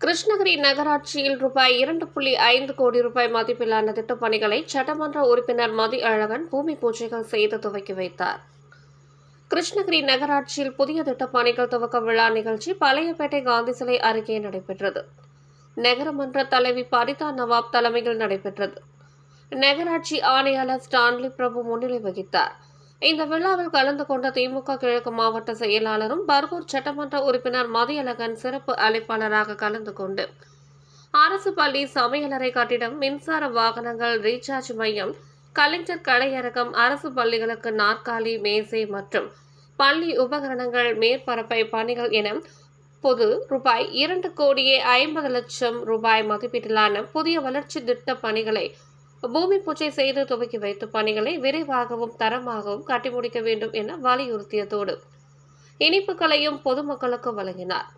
கிருஷ்ணகிரி நகராட்சியில் ரூபாய் இரண்டு புள்ளி ஐந்து கோடி ரூபாய் மதிப்பிலான திட்டப் பணிகளை சட்டமன்ற உறுப்பினர் மதி அழகன் பூமி பூஜைகள் செய்து துவக்கி வைத்தார். கிருஷ்ணகிரி நகராட்சியில் புதிய திட்டப் பணிகள் துவக்க விழா நிகழ்ச்சி பழையப்பேட்டை காந்தி சிலை அருகே நடைபெற்றது. நகரமன்ற தலைவி பரிதா நவாப் தலைமையில் நடைபெற்றது. நகராட்சி ஆணையாளர் ஸ்டான்லி பிரபு முன்னிலை வகித்தார். இந்த விழாவில் கலந்து கொண்ட திமுக கிழக்கு மாவட்ட செயலாளரும் பர்கூர் சட்டமன்ற உறுப்பினர் மதியழகன் சிறப்பு அழைப்பாளராக கலந்து கொண்டு அரசு பள்ளி சமையலறை கட்டிடம் மின்சார வாகனங்கள் ரீசார்ஜ் மையம் கலைஞர் கலையரங்கம் அரசு பள்ளிகளுக்கு நாற்காலி மேசை மற்றும் பள்ளி உபகரணங்கள் மேற்பரப்பை பணிகள் என பொது ரூபாய் இரண்டு கோடியே ஐம்பது லட்சம் ரூபாய் மதிப்பீட்டிலான புதிய வளர்ச்சி திட்ட பணிகளை பூமி பூஜை செய்து துவக்கி வைத்த பணிகளை விரைவாகவும் தரமாகவும் கட்டி முடிக்க வேண்டும் என வலியுறுத்தியதோடு இனிப்புகளையும் பொதுமக்களுக்கு வழங்கினார்.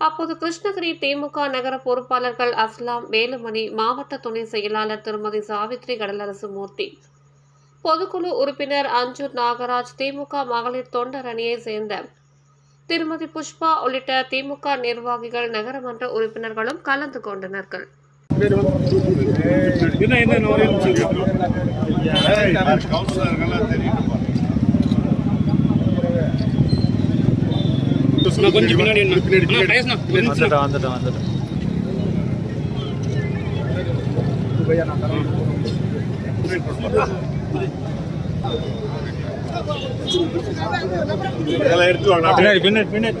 அப்போது கிருஷ்ணகிரி திமுக நகர பொறுப்பாளர்கள் அஸ்லாம் வேலுமணி மாவட்ட துணை செயலாளர் திருமதி சாவித்ரி கடலரசு மூர்த்தி பொதுக்குழு உறுப்பினர் அஞ்சூர் நாகராஜ் திமுக மகளிர் தொண்டர் அணியை சேர்ந்த திருமதி புஷ்பா உள்ளிட்ட திமுக நிர்வாகிகள் நகரமன்ற உறுப்பினர்களும் கலந்து கொண்டனர்கள். என்ன என்ன ஒரே நிமிஷம் கவுன்சிலருங்கெல்லாம் கொஞ்சம் பின்னாடி வந்துட்டேன். வந்துட்டேன் வந்துட்டேன் இதெல்லாம் எடுத்து வாங்க பின்னாடி பின்னாடி பின்னாடி